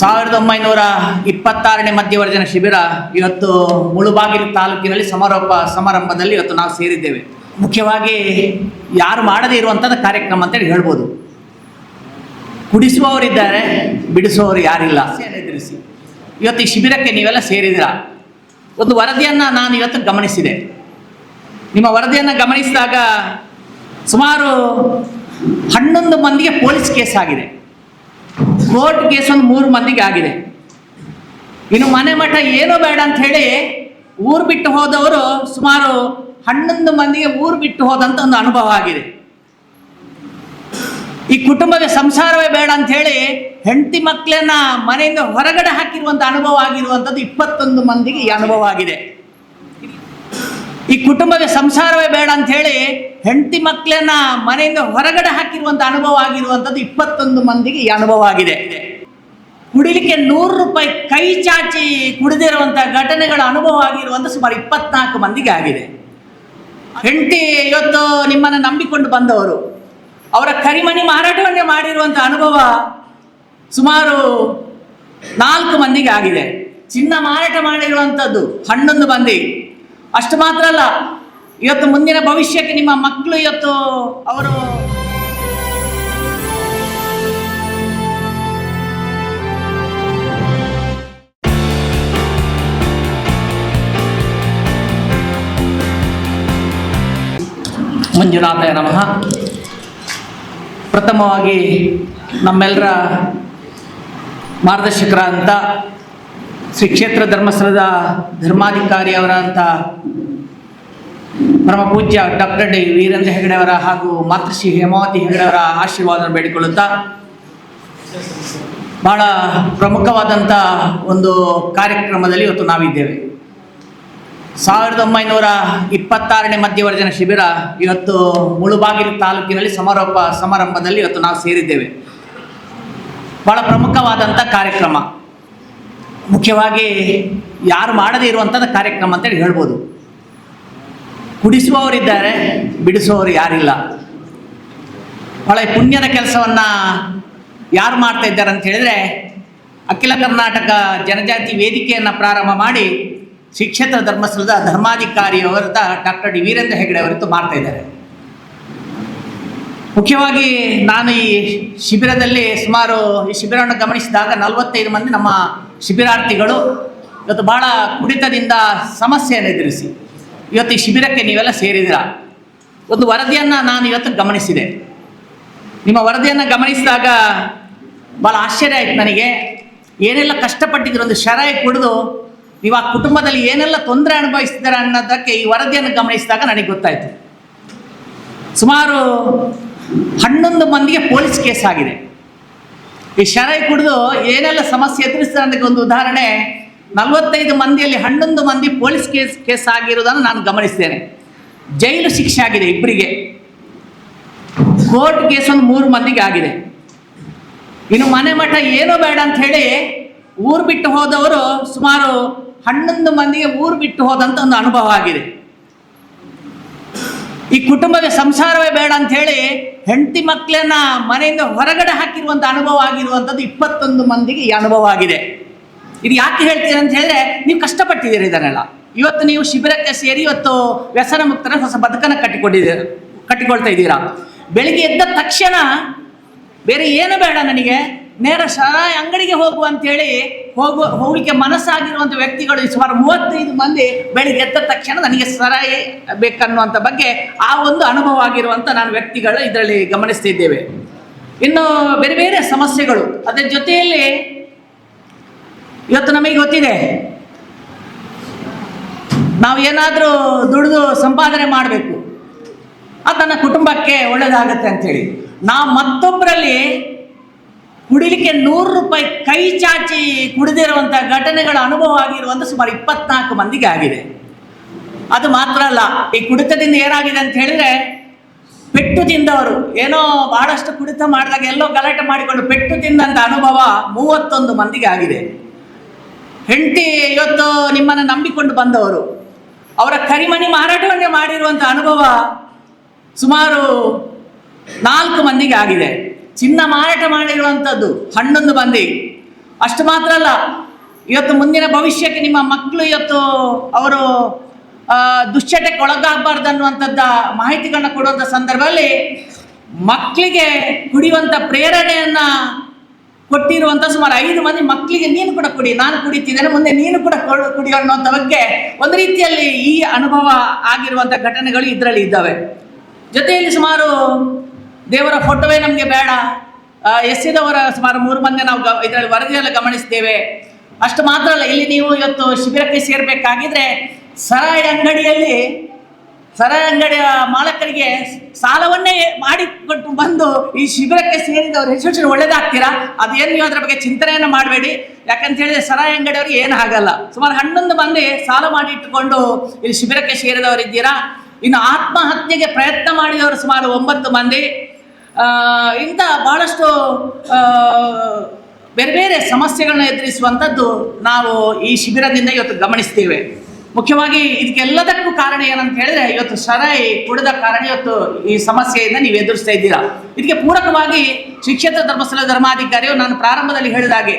ಸಾವಿರದ ಒಂಬೈನೂರ ಇಪ್ಪತ್ತಾರನೇ ಮಧ್ಯವರ್ಜನ ಶಿಬಿರ ಇವತ್ತು ಮುಳುಬಾಗಿಲು ತಾಲೂಕಿನಲ್ಲಿ ಸಮಾರೋಪ ಸಮಾರಂಭದಲ್ಲಿ ಇವತ್ತು ನಾವು ಸೇರಿದ್ದೇವೆ. ಮುಖ್ಯವಾಗಿ ಯಾರು ಮಾಡದೇ ಇರುವಂಥದ್ದು ಕಾರ್ಯಕ್ರಮ ಅಂತೇಳಿ ಹೇಳ್ಬೋದು. ಕುಡಿಸುವವರಿದ್ದಾರೆ, ಬಿಡಿಸುವವರು ಯಾರಿಲ್ಲ. ಎದುರಿಸಿ ಇವತ್ತು ಈ ಶಿಬಿರಕ್ಕೆ ನೀವೆಲ್ಲ ಸೇರಿದಿರ ಒಂದು ವರದಿಯನ್ನು ನಾನು ಇವತ್ತು ಗಮನಿಸಿದೆ. ನಿಮ್ಮ ವರದಿಯನ್ನು ಗಮನಿಸಿದಾಗ ಸುಮಾರು ಹನ್ನೊಂದು ಮಂದಿಗೆ ಪೊಲೀಸ್ ಕೇಸ್ ಆಗಿದೆ. ಕೋರ್ಟ್ ಕೇಸ್ ಒಂದು ಮೂರು ಮಂದಿಗೆ ಆಗಿದೆ. ಇನ್ನು ಮನೆ ಮಠ ಏನೋ ಬೇಡ ಅಂತ ಹೇಳಿ ಊರು ಬಿಟ್ಟು ಹೋದವರು ಸುಮಾರು ಹನ್ನೊಂದು ಮಂದಿಗೆ ಊರು ಬಿಟ್ಟು ಹೋದಂತ ಒಂದು ಅನುಭವ ಆಗಿದೆ. ಈ ಕುಟುಂಬದ ಸಂಸಾರವೇ ಬೇಡ ಅಂತ ಹೇಳಿ ಹೆಂಡತಿ ಮಕ್ಕಳನ್ನ ಮನೆಯಿಂದ ಹೊರಗಡೆ ಹಾಕಿರುವಂತ ಅನುಭವ ಆಗಿರುವಂಥದ್ದು ಇಪ್ಪತ್ತೊಂದು ಮಂದಿಗೆ ಈ ಅನುಭವ ಆಗಿದೆ. ಈ ಕುಟುಂಬದ ಸಂಸಾರವೇ ಬೇಡ ಅಂತ ಹೇಳಿ ಹೆಂಡತಿ ಮಕ್ಕಳನ್ನ ಮನೆಯಿಂದ ಹೊರಗಡೆ ಹಾಕಿರುವಂಥ ಅನುಭವ ಆಗಿರುವಂಥದ್ದು ಇಪ್ಪತ್ತೊಂದು ಮಂದಿಗೆ ಈ ಅನುಭವ ಆಗಿದೆ. ಕುಡಿಲಿಕ್ಕೆ ನೂರು ರೂಪಾಯಿ ಕೈ ಚಾಚಿ ಕುಡಿದಿರುವಂಥ ಘಟನೆಗಳ ಅನುಭವ ಆಗಿರುವಂಥ ಸುಮಾರು ಇಪ್ಪತ್ನಾಲ್ಕು ಮಂದಿಗೆ ಆಗಿದೆ. ಹೆಂಡತಿ ಇವತ್ತು ನಿಮ್ಮನ್ನು ನಂಬಿಕೊಂಡು ಬಂದವರು, ಅವರ ಕರಿಮಣಿ ಮಾರಾಟವನ್ನೇ ಮಾಡಿರುವಂಥ ಅನುಭವ ಸುಮಾರು ನಾಲ್ಕು ಮಂದಿಗೆ ಆಗಿದೆ. ಚಿನ್ನ ಮಾರಾಟ ಮಾಡಿರುವಂಥದ್ದು ಹನ್ನೊಂದು ಮಂದಿ. ಅಷ್ಟು ಮಾತ್ರ ಅಲ್ಲ ಇವತ್ತು ಮುಂದಿನ ಭವಿಷ್ಯಕ್ಕೆ ನಿಮ್ಮ ಮಕ್ಕಳು ಇವತ್ತು ಅವರು ಮಂಜುನಾಥ ನಮಃ. ಪ್ರಥಮವಾಗಿ ನಮ್ಮೆಲ್ಲರ ಅಂತ ಶ್ರೀ ಕ್ಷೇತ್ರ ಧರ್ಮಸ್ಥಳದ ಧರ್ಮಾಧಿಕಾರಿ ಅವರಂಥ ಪರಮ ಪೂಜ್ಯ ಡಾಕ್ಟರ್ ಡಿ ವೀರೇಂದ್ರ ಹೆಗಡೆ ಅವರ ಹಾಗೂ ಮಾತೃಶ್ರೀ ಹೇಮಾವತಿ ಹೆಗಡೆ ಅವರ ಆಶೀರ್ವಾದವನ್ನು ಬೇಡಿಕೊಳ್ಳುತ್ತಾ ಬಹಳ ಪ್ರಮುಖವಾದಂಥ ಒಂದು ಕಾರ್ಯಕ್ರಮದಲ್ಲಿ ಇವತ್ತು ನಾವಿದ್ದೇವೆ. ಸಾವಿರದ ಒಂಬೈನೂರ ಇಪ್ಪತ್ತಾರನೇ ಮಧ್ಯವರ್ಜನ ಶಿಬಿರ ಇವತ್ತು ಮುಳುಬಾಗಿಲು ತಾಲೂಕಿನಲ್ಲಿ ಸಮಾರೋಪ ಸಮಾರಂಭದಲ್ಲಿ ಇವತ್ತು ನಾವು ಸೇರಿದ್ದೇವೆ. ಬಹಳ ಪ್ರಮುಖವಾದಂಥ ಕಾರ್ಯಕ್ರಮ. ಮುಖ್ಯವಾಗಿ ಯಾರು ಮಾಡದೇ ಇರುವಂಥದ್ದು ಕಾರ್ಯಕ್ರಮ ಅಂತೇಳಿ ಹೇಳ್ಬೋದು. ಕುಡಿಸುವವರಿದ್ದಾರೆ, ಬಿಡಿಸುವವರು ಯಾರಿಲ್ಲ. ಬಹಳ ಪುಣ್ಯದ ಕೆಲಸವನ್ನು ಯಾರು ಮಾಡ್ತಾ ಇದ್ದಾರೆ ಅಂತ ಹೇಳಿದ್ರೆ, ಅಖಿಲ ಕರ್ನಾಟಕ ಜನಜಾತಿ ವೇದಿಕೆಯನ್ನು ಪ್ರಾರಂಭ ಮಾಡಿ ಶಿಕ್ಷೇತ್ರ ಧರ್ಮಸ್ಥಳದ ಧರ್ಮಾಧಿಕಾರಿಯವರದ ಡಾಕ್ಟರ್ ಡಿ ವೀರೇಂದ್ರ ಹೆಗಡೆ ಅವರಿತ್ತು ಮಾಡ್ತಾ ಇದ್ದಾರೆ. ಮುಖ್ಯವಾಗಿ ನಾನು ಈ ಶಿಬಿರದಲ್ಲಿ ಸುಮಾರು ಈ ಶಿಬಿರವನ್ನು ಗಮನಿಸಿದಾಗ ನಲವತ್ತೈದು ಮಂದಿ ನಮ್ಮ ಶಿಬಿರಾರ್ಥಿಗಳು ಇವತ್ತು ಬಹಳ ಕುಡಿತದಿಂದ ಸಮಸ್ಯೆಯನ್ನು ಎದುರಿಸಿ. ಇವತ್ತು ಈ ಶಿಬಿರಕ್ಕೆ ನೀವೆಲ್ಲ ಸೇರಿದಿರ ಒಂದು ವರದಿಯನ್ನು ನಾನು ಇವತ್ತು ಗಮನಿಸಿದೆ. ನಿಮ್ಮ ವರದಿಯನ್ನು ಗಮನಿಸಿದಾಗ ಭಾಳ ಆಶ್ಚರ್ಯ ಆಯಿತು ನನಗೆ. ಏನೆಲ್ಲ ಕಷ್ಟಪಟ್ಟಿದ್ರು ಒಂದು ಶರಾಯಿ ಕುಡಿದು ನೀವು ಆ ಕುಟುಂಬದಲ್ಲಿ ಏನೆಲ್ಲ ತೊಂದರೆ ಅನುಭವಿಸ್ತಿದ್ದಾರೆ ಅನ್ನೋದಕ್ಕೆ ಈ ವರದಿಯನ್ನು ಗಮನಿಸಿದಾಗ ನನಗೆ ಗೊತ್ತಾಯಿತು. ಸುಮಾರು ಹನ್ನೊಂದು ಮಂದಿಗೆ ಪೊಲೀಸ್ ಕೇಸ್ ಆಗಿದೆ. ಈ ಶರಾಯಿ ಕುಡಿದು ಏನೆಲ್ಲ ಸಮಸ್ಯೆ ಎದುರಿಸ್ತಾರೆ ಅನ್ನೋದಕ್ಕೆ ಒಂದು ಉದಾಹರಣೆ. ನಲವತ್ತೈದು ಮಂದಿಯಲ್ಲಿ ಹನ್ನೊಂದು ಮಂದಿ ಪೊಲೀಸ್ ಕೇಸ್ ಕೇಸ್ ಆಗಿರುವುದನ್ನು ನಾನು ಗಮನಿಸ್ತೇನೆ. ಜೈಲು ಶಿಕ್ಷೆ ಆಗಿದೆ ಇಬ್ಬರಿಗೆ. ಕೋರ್ಟ್ ಕೇಸ್ ಒಂದು ಮೂರು ಮಂದಿಗೆ ಆಗಿದೆ. ಇನ್ನು ಮನೆ ಮಠ ಏನೂ ಬೇಡ ಅಂತ ಹೇಳಿ ಊರು ಬಿಟ್ಟು ಹೋದವರು ಸುಮಾರು ಹನ್ನೊಂದು ಮಂದಿಗೆ ಊರು ಬಿಟ್ಟು ಹೋದಂಥ ಒಂದು ಅನುಭವ ಆಗಿದೆ. ಈ ಕುಟುಂಬದ ಸಂಸಾರವೇ ಬೇಡ ಅಂತ ಹೇಳಿ ಹೆಂಡತಿ ಮಕ್ಕಳನ್ನ ಮನೆಯಿಂದ ಹೊರಗಡೆ ಹಾಕಿರುವಂಥ ಅನುಭವ ಆಗಿರುವಂಥದ್ದು ಇಪ್ಪತ್ತೊಂದು ಮಂದಿಗೆ ಈ ಅನುಭವ ಆಗಿದೆ. ಇದು ಯಾಕೆ ಹೇಳ್ತೀರ ಅಂತ ಹೇಳಿದ್ರೆ ನೀವು ಕಷ್ಟಪಟ್ಟಿದ್ದೀರಿ ಇದನ್ನೆಲ್ಲ. ಇವತ್ತು ನೀವು ಶಿಬಿರಕ್ಕೆ ಸೇರಿ ಇವತ್ತು ವ್ಯಸನ ಮುಕ್ತರ ಹೊಸ ಬದುಕನ್ನು ಕಟ್ಟಿಕೊಂಡಿದ್ದೀರ ಕಟ್ಟಿಕೊಳ್ತಾ ಇದ್ದೀರಾ. ಬೆಳಿಗ್ಗೆ ಎದ್ದ ತಕ್ಷಣ ಬೇರೆ ಏನು ಬೇಡ ನನಗೆ. ನೇರ ಸರಾಯಿ ಅಂಗಡಿಗೆ ಹೋಗು ಅಂತೇಳಿ ಹೋಗುವ ಹೋಗ್ಲಿಕ್ಕೆ ಮನಸ್ಸಾಗಿರುವಂಥ ವ್ಯಕ್ತಿಗಳು ಸುಮಾರು ಮೂವತ್ತೈದು ಮಂದಿ ಬೆಳಿಗ್ಗೆ ಎದ್ದ ತಕ್ಷಣ ನನಗೆ ಸರಾಯಿ ಬೇಕನ್ನುವಂಥ ಬಗ್ಗೆ ಆ ಒಂದು ಅನುಭವ ಆಗಿರುವಂಥ ನಾನು ವ್ಯಕ್ತಿಗಳು ಇದರಲ್ಲಿ ಗಮನಿಸ್ತಿದ್ದೇವೆ ಇನ್ನು ಬೇರೆ ಬೇರೆ ಸಮಸ್ಯೆಗಳು. ಅದರ ಜೊತೆಯಲ್ಲಿ ಇವತ್ತು ನಮಗೆ ಗೊತ್ತಿದೆ. ನಾವು ಏನಾದರೂ ದುಡಿದು ಸಂಪಾದನೆ ಮಾಡಬೇಕು. ಅದು ನನ್ನ ಕುಟುಂಬಕ್ಕೆ ಒಳ್ಳೆಯದಾಗತ್ತೆ ಅಂಥೇಳಿ. ನಾವು ಮತ್ತೊಬ್ಬರಲ್ಲಿ ಕುಡಿಲಿಕ್ಕೆ ನೂರು ರೂಪಾಯಿ ಕೈ ಚಾಚಿ ಕುಡಿದಿರುವಂಥ ಘಟನೆಗಳ ಅನುಭವ ಆಗಿರುವಂಥ ಸುಮಾರು ಇಪ್ಪತ್ನಾಲ್ಕು ಮಂದಿಗೆ ಆಗಿದೆ. ಅದು ಮಾತ್ರ ಅಲ್ಲ, ಈ ಕುಡಿತದಿಂದ ಏನಾಗಿದೆ ಅಂತ ಹೇಳಿದ್ರೆ ಪೆಟ್ಟು ತಿಂದವರು. ಏನೋ ಬಹಳಷ್ಟು ಕುಡಿತ ಮಾಡಿದಾಗ ಎಲ್ಲೋ ಗಲಾಟೆ ಮಾಡಿಕೊಂಡು ಪೆಟ್ಟು ತಿಂದಂಥ ಅನುಭವ ಮೂವತ್ತೊಂದು ಮಂದಿಗೆ ಆಗಿದೆ. ಹೆಂಡತಿ ಇವತ್ತು ನಿಮ್ಮನ್ನು ನಂಬಿಕೊಂಡು ಬಂದವರು, ಅವರ ಕರಿಮಣಿ ಮಾರಾಟವನ್ನೇ ಮಾಡಿರುವಂಥ ಅನುಭವ ಸುಮಾರು ನಾಲ್ಕು ಮಂದಿಗೆ ಆಗಿದೆ. ಚಿನ್ನ ಮಾರಾಟ ಮಾಡಿರುವಂಥದ್ದು ಹನ್ನೊಂದು ಮಂದಿ. ಅಷ್ಟು ಮಾತ್ರ ಅಲ್ಲ, ಇವತ್ತು ಮುಂದಿನ ಭವಿಷ್ಯಕ್ಕೆ ನಿಮ್ಮ ಮಕ್ಕಳು ಇವತ್ತು ಅವರು ದುಶ್ಚಟಕ್ಕೆ ಒಳಗಾಗಬಾರ್ದು ಅನ್ನುವಂಥದ್ದ ಮಾಹಿತಿಗಳನ್ನ ಕೊಡುವಂಥ ಸಂದರ್ಭದಲ್ಲಿ ಮಕ್ಕಳಿಗೆ ಕುಡಿಯುವಂಥ ಪ್ರೇರಣೆಯನ್ನ ಕೊಟ್ಟಿರುವಂಥ ಸುಮಾರು ಐದು ಮಂದಿ ಮಕ್ಕಳಿಗೆ ನೀನು ಕೂಡ ಕುಡಿ, ನಾನು ಕುಡಿತಿದ್ದೇನೆ, ಮುಂದೆ ನೀನು ಕೂಡ ಕೊಡು- ಕುಡಿಯೋ ಅನ್ನೋಂಥ ಬಗ್ಗೆ ಒಂದು ರೀತಿಯಲ್ಲಿ ಈ ಅನುಭವ ಆಗಿರುವಂಥ ಘಟನೆಗಳು ಇದರಲ್ಲಿ ಇದ್ದಾವೆ. ಜೊತೆಯಲ್ಲಿ ಸುಮಾರು ದೇವರ ಫೋಟೋವೇ ನಮಗೆ ಬೇಡ. ಎಸ್ಸಿದವರ ಸುಮಾರು ಮೂರು ಮಂದಿ ನಾವು ಗ- ಇದರಲ್ಲಿ ವರದಿಯಲ್ಲಿ ಗಮನಿಸ್ತೇವೆ ಅಷ್ಟು ಮಾತ್ರ ಅಲ್ಲ, ಇಲ್ಲಿ ನೀವು ಇವತ್ತು ಶಿಬಿರಕ್ಕೆ ಸೇರಬೇಕಾಗಿದ್ರೆ, ಸರಾಯಿ ಅಂಗಡಿಯಲ್ಲಿ ಸರಾಯಿ ಅಂಗಡಿಯ ಮಾಲಕರಿಗೆ ಸಾಲವನ್ನೇ ಮಾಡಿಕೊಟ್ಟು ಬಂದು ಈ ಶಿಬಿರಕ್ಕೆ ಸೇರಿದವರು ಹೆಸರು ಒಳ್ಳೇದಾಗ್ತೀರಾ? ಅದೇನು ನೀವು ಅದರ ಬಗ್ಗೆ ಚಿಂತನೆಯನ್ನು ಮಾಡಬೇಡಿ. ಯಾಕಂತ ಹೇಳಿದ್ರೆ ಸರಾಯಿ ಅಂಗಡಿಯವ್ರಿಗೆ ಏನು ಆಗಲ್ಲ ಸುಮಾರು ಹನ್ನೊಂದು ಮಂದಿ ಸಾಲ ಮಾಡಿ ಇಟ್ಟುಕೊಂಡು ಇಲ್ಲಿ ಶಿಬಿರಕ್ಕೆ ಸೇರಿದವರಿದ್ದೀರಾ ಇನ್ನು ಆತ್ಮಹತ್ಯೆಗೆ ಪ್ರಯತ್ನ ಮಾಡಿದವರು ಸುಮಾರು ಒಂಬತ್ತು ಮಂದಿ. ಇಂಥ ಬಹಳಷ್ಟು ಬೇರೆ ಬೇರೆ ಸಮಸ್ಯೆಗಳನ್ನ ಎದುರಿಸುವಂಥದ್ದು ನಾವು ಈ ಶಿಬಿರದಿಂದ ಇವತ್ತು ಗಮನಿಸ್ತೇವೆ. ಮುಖ್ಯವಾಗಿ ಇದಕ್ಕೆಲ್ಲದಕ್ಕೂ ಕಾರಣ ಏನಂತ ಹೇಳಿದ್ರೆ, ಇವತ್ತು ಸರಾಯಿ ಕುಡಿದ ಕಾರಣ ಇವತ್ತು ಈ ಸಮಸ್ಯೆಯಿಂದ ನೀವು ಎದುರಿಸ್ತಾ ಇದ್ದೀರಾ. ಇದಕ್ಕೆ ಪೂರಕವಾಗಿ ಶಿಕ್ಷಕ ಧರ್ಮಸ್ಥಳ ಧರ್ಮಾಧಿಕಾರಿಯು ನಾನು ಪ್ರಾರಂಭದಲ್ಲಿ ಹೇಳಿದ ಹಾಗೆ,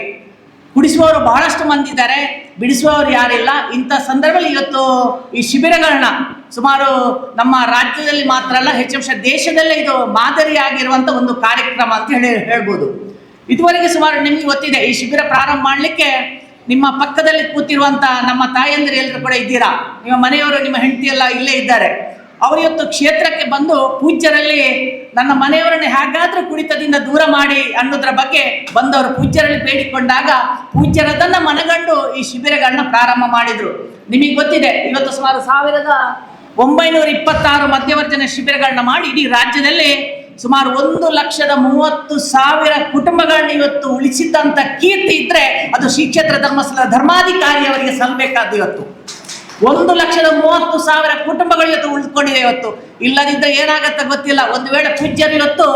ಕುಡಿಸುವವರು ಬಹಳಷ್ಟು ಮಂದಿ ಇದ್ದಾರೆ, ಬಿಡಿಸುವವರು ಯಾರಿಲ್ಲ. ಇಂಥ ಸಂದರ್ಭದಲ್ಲಿ ಇವತ್ತು ಈ ಶಿಬಿರಗಳನ್ನ ಸುಮಾರು ನಮ್ಮ ರಾಜ್ಯದಲ್ಲಿ ಮಾತ್ರ ಅಲ್ಲ ಹೆಚ್ಚಂಶ ದೇಶದಲ್ಲೇ ಇದು ಮಾದರಿಯಾಗಿರುವಂಥ ಒಂದು ಕಾರ್ಯಕ್ರಮ ಅಂತ ಹೇಳಿ ಹೇಳ್ಬೋದು. ಇದುವರೆಗೆ ಸುಮಾರು ನಿಮಗೆ ಗೊತ್ತಿದೆ, ಈ ಶಿಬಿರ ಪ್ರಾರಂಭ ಮಾಡಲಿಕ್ಕೆ ನಿಮ್ಮ ಪಕ್ಕದಲ್ಲಿ ಕೂತಿರುವಂತಹ ನಮ್ಮ ತಾಯಂದಿರು ಎಲ್ಲರೂ ಕೂಡ ಇದ್ದೀರಾ? ನಿಮ್ಮ ಮನೆಯವರು, ನಿಮ್ಮ ಹೆಂಡತಿ ಎಲ್ಲ ಇಲ್ಲೇ ಇದ್ದಾರೆ. ಅವರು ಇವತ್ತು ಕ್ಷೇತ್ರಕ್ಕೆ ಬಂದು ಪೂಜ್ಯರಲ್ಲಿ ನನ್ನ ಮನೆಯವರನ್ನು ಹೇಗಾದ್ರೂ ಕುಡಿತದಿಂದ ದೂರ ಮಾಡಿ ಅನ್ನೋದ್ರ ಬಗ್ಗೆ ಬಂದವರು ಪೂಜ್ಯರಲ್ಲಿ ಬೇಡಿಕೊಂಡಾಗ ಪೂಜ್ಯರದನ್ನ ಮನಗಂಡು ಈ ಶಿಬಿರಗಳನ್ನ ಪ್ರಾರಂಭ ಮಾಡಿದ್ರು. ನಿಮಗೆ ಗೊತ್ತಿದೆ, ಇವತ್ತು ಸುಮಾರು ಸಾವಿರದ ಒಂಬೈನೂರ ಇಪ್ಪತ್ತಾರು ಮಧ್ಯವರ್ಜನ ಶಿಬಿರಗಳನ್ನ ಮಾಡಿ ಇಡೀ ರಾಜ್ಯದಲ್ಲಿ ಸುಮಾರು ಒಂದು ಲಕ್ಷದ ಮೂವತ್ತು ಸಾವಿರ ಕುಟುಂಬಗಳನ್ನ ಇವತ್ತು ಉಳಿಸಿದಂತ ಕೀರ್ತಿ ಇದ್ರೆ ಅದು ಶ್ರೀ ಧರ್ಮಸ್ಥಳ ಧರ್ಮಾಧಿಕಾರಿಯವರಿಗೆ ಸಲ್ಲಬೇಕಾದ್ದು ಇವತ್ತು. ಒಂದು ಲಕ್ಷದ ಮೂವತ್ತು ಸಾವಿರ ಕುಟುಂಬಗಳು ಇವತ್ತು ಉಳಿದುಕೊಂಡಿದೆ ಇವತ್ತು. ಇಲ್ಲದಿದ್ದರೆ ಏನಾಗತ್ತೆ ಗೊತ್ತಿಲ್ಲ. ಒಂದು ವೇಳೆ ಪೂಜ್ಯರು ಇವತ್ತು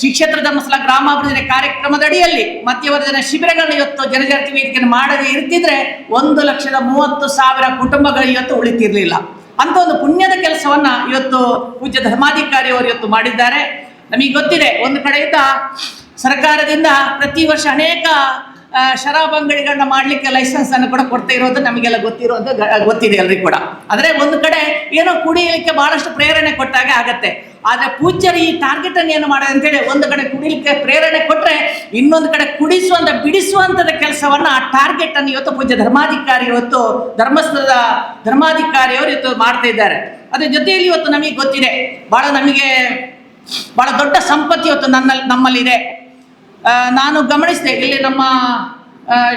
ಶ್ರೀ ಕ್ಷೇತ್ರ ಧರ್ಮಸ್ಥಳ ಗ್ರಾಮಾಭಿವೃದ್ಧಿ ಕಾರ್ಯಕ್ರಮದ ಅಡಿಯಲ್ಲಿ ಮಧ್ಯವರ್ಜನ ಶಿಬಿರಗಳನ್ನ ಇವತ್ತು ಜನಜಾತಿ ವೇದಿಕೆಯನ್ನು ಮಾಡದೇ ಇರ್ತಿದ್ರೆ ಒಂದು ಲಕ್ಷದ ಮೂವತ್ತು ಸಾವಿರ ಕುಟುಂಬಗಳು ಇವತ್ತು ಉಳಿತಿರ್ಲಿಲ್ಲ. ಅಂತ ಒಂದು ಪುಣ್ಯದ ಕೆಲಸವನ್ನ ಇವತ್ತು ಪೂಜ್ಯ ಧರ್ಮಾಧಿಕಾರಿಯವರು ಇವತ್ತು ಮಾಡಿದ್ದಾರೆ. ನಮಗೆ ಗೊತ್ತಿದೆ, ಒಂದು ಕಡೆಯಿಂದ ಸರ್ಕಾರದಿಂದ ಪ್ರತಿ ವರ್ಷ ಅನೇಕ ಶರಾಬ್ ಅಂಗಡಿಗಳನ್ನ ಮಾಡಲಿಕ್ಕೆ ಲೈಸೆನ್ಸ್ ಅನ್ನು ಕೂಡ ಕೊಡ್ತಾ ಇರೋದು ನಮಗೆಲ್ಲ ಗೊತ್ತಿರೋದು ಗೊತ್ತಿದೆ ಎಲ್ರಿಗೂ ಕೂಡ. ಆದರೆ ಒಂದು ಕಡೆ ಏನೋ ಕುಡಿಯಲಿಕ್ಕೆ ಬಹಳಷ್ಟು ಪ್ರೇರಣೆ ಕೊಟ್ಟಾಗ ಆಗತ್ತೆ. ಆದರೆ ಪೂಜ್ಯರು ಈ ಟಾರ್ಗೆಟ್ ಅನ್ನು ಏನು ಮಾಡೋದು ಅಂತೇಳಿ ಒಂದು ಕಡೆ ಕುಡಿಲಿಕ್ಕೆ ಪ್ರೇರಣೆ ಕೊಟ್ಟರೆ ಇನ್ನೊಂದು ಕಡೆ ಕುಡಿಸುವಂತ, ಬಿಡಿಸುವಂತದ ಕೆಲಸವನ್ನ ಆ ಟಾರ್ಗೆಟ್ ಅನ್ನು ಇವತ್ತು ಪೂಜ್ಯ ಧರ್ಮಾಧಿಕಾರಿ ಇವತ್ತು, ಧರ್ಮಸ್ಥಳದ ಧರ್ಮಾಧಿಕಾರಿಯವರು ಇವತ್ತು ಮಾಡ್ತಾ ಇದ್ದಾರೆ. ಅದ್ರ ಜೊತೆಯಲ್ಲಿ ಇವತ್ತು ನಮಗೆ ಗೊತ್ತಿದೆ, ಬಹಳ ನಮಗೆ ಬಹಳ ದೊಡ್ಡ ಸಂಪತ್ತು ಇವತ್ತು ನನ್ನಲ್ಲಿ ನಮ್ಮಲ್ಲಿದೆ. ನಾನು ಗಮನಿಸಿದೆ, ಇಲ್ಲಿ ನಮ್ಮ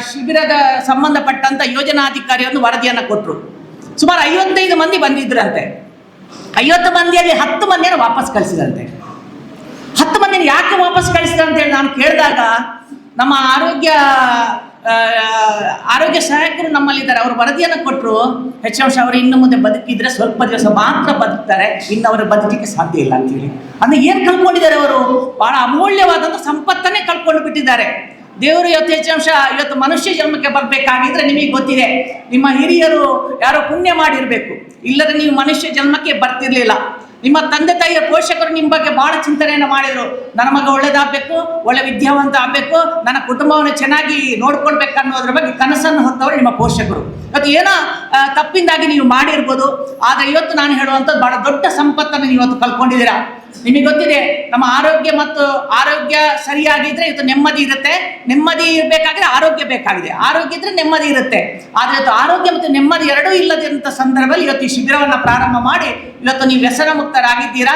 ಶಿಬಿರದ ಸಂಬಂಧಪಟ್ಟಂತ ಯೋಜನಾಧಿಕಾರಿ ಒಂದು ವರದಿಯನ್ನು ಕೊಟ್ಟರು ಸುಮಾರು ಐವತ್ತೈದು ಮಂದಿ ಬಂದಿದ್ರಂತೆ. ಐವತ್ತು ಮಂದಿಯಲ್ಲಿ ಹತ್ತು ಮಂದಿಯನ್ನು ವಾಪಸ್ ಕಳಿಸಿದಂತೆ. ಹತ್ತು ಮಂದಿನ ಯಾಕೆ ವಾಪಸ್ ಕಳಿಸಿದ ಅಂತ ಹೇಳಿ ನಾನು ಕೇಳಿದಾಗ ನಮ್ಮ ಆರೋಗ್ಯ ಆರೋಗ್ಯ ಸಹಾಯಕರು ನಮ್ಮಲ್ಲಿದ್ದಾರೆ. ಅವರು ವರದಿಯನ್ನು ಕೊಟ್ಟರು ಹೆಚ್ಚಾಂಶ ಅವರು ಇನ್ನು ಮುಂದೆ ಬದುಕಿದ್ರೆ ಸ್ವಲ್ಪ ದಿವಸ ಮಾತ್ರ ಬದುಕ್ತಾರೆ. ಇನ್ನು ಅವರು ಬದುಕಲಿಕ್ಕೆ ಸಾಧ್ಯ ಇಲ್ಲ ಅಂತೇಳಿ. ಅಂದ್ರೆ ಏನು ಕಳ್ಕೊಂಡಿದ್ದಾರೆ ಅವರು? ಬಹಳ ಅಮೂಲ್ಯವಾದಂಥ ಸಂಪತ್ತನ್ನೇ ಕಳ್ಕೊಂಡು ಬಿಟ್ಟಿದ್ದಾರೆ. ದೇವರು ಇವತ್ತು ಹೆಚ್ಚಾಂಶ ಇವತ್ತು ಮನುಷ್ಯ ಜನ್ಮಕ್ಕೆ ಬರಬೇಕಾಗಿದ್ರೆ ನಿಮಗೆ ಗೊತ್ತಿದೆ. ನಿಮ್ಮ ಹಿರಿಯರು ಯಾರೋ ಪುಣ್ಯ ಮಾಡಿರಬೇಕು. ಇಲ್ಲದ್ರೆ ನೀವು ಮನುಷ್ಯ ಜನ್ಮಕ್ಕೆ ಬರ್ತಿರ್ಲಿಲ್ಲ. ನಿಮ್ಮ ತಂದೆ ತಾಯಿಯ ಪೋಷಕರು ನಿಮ್ಮ ಬಗ್ಗೆ ಬಹಳ ಚಿಂತನೆಯನ್ನು ಮಾಡಿದರು. ನನ್ನ ಮಗ ಒಳ್ಳೇದಾಗಬೇಕು, ಒಳ್ಳೆ ವಿದ್ಯಾವಂತ ಆಗಬೇಕು, ನನ್ನ ಕುಟುಂಬವನ್ನು ಚೆನ್ನಾಗಿ ನೋಡ್ಕೊಳ್ಬೇಕು ಅನ್ನೋದ್ರ ಬಗ್ಗೆ ಕನಸನ್ನು ಹೊತ್ತವರು ನಿಮ್ಮ ಪೋಷಕರು. ಇವತ್ತು ಏನೋ ತಪ್ಪಿಂದಾಗಿ ನೀವು ಮಾಡಿರ್ಬೋದು. ಆದರೆ ಇವತ್ತು ನಾನು ಹೇಳುವಂಥದ್ದು ಬಹಳ ದೊಡ್ಡ ಸಂಪತ್ತನ್ನು ನೀವು ಇವತ್ತು ಕಳ್ಕೊಂಡಿದ್ದೀರಾ. ನಿಮಗೆ ಗೊತ್ತಿದೆ, ನಮ್ಮ ಆರೋಗ್ಯ ಮತ್ತು ಆರೋಗ್ಯ ಸರಿಯಾಗಿದ್ರೆ ಇದು ನೆಮ್ಮದಿ ಇರುತ್ತೆ. ನೆಮ್ಮದಿ ಇರಬೇಕಾದ್ರೆ ಆರೋಗ್ಯ ಬೇಕಾಗಿದೆ. ಆರೋಗ್ಯ ಇದ್ರೆ ನೆಮ್ಮದಿ ಇರುತ್ತೆ. ಆದರೆ ಇವತ್ತು ಆರೋಗ್ಯ ಮತ್ತು ನೆಮ್ಮದಿ ಎರಡೂ ಇಲ್ಲದಂಥ ಸಂದರ್ಭದಲ್ಲಿ ಇವತ್ತು ಈ ಶಿಬಿರವನ್ನು ಪ್ರಾರಂಭ ಮಾಡಿ, ಇವತ್ತು ನೀವು ವ್ಯಸನ ಮುಕ್ತರಾಗಿದ್ದೀರಾ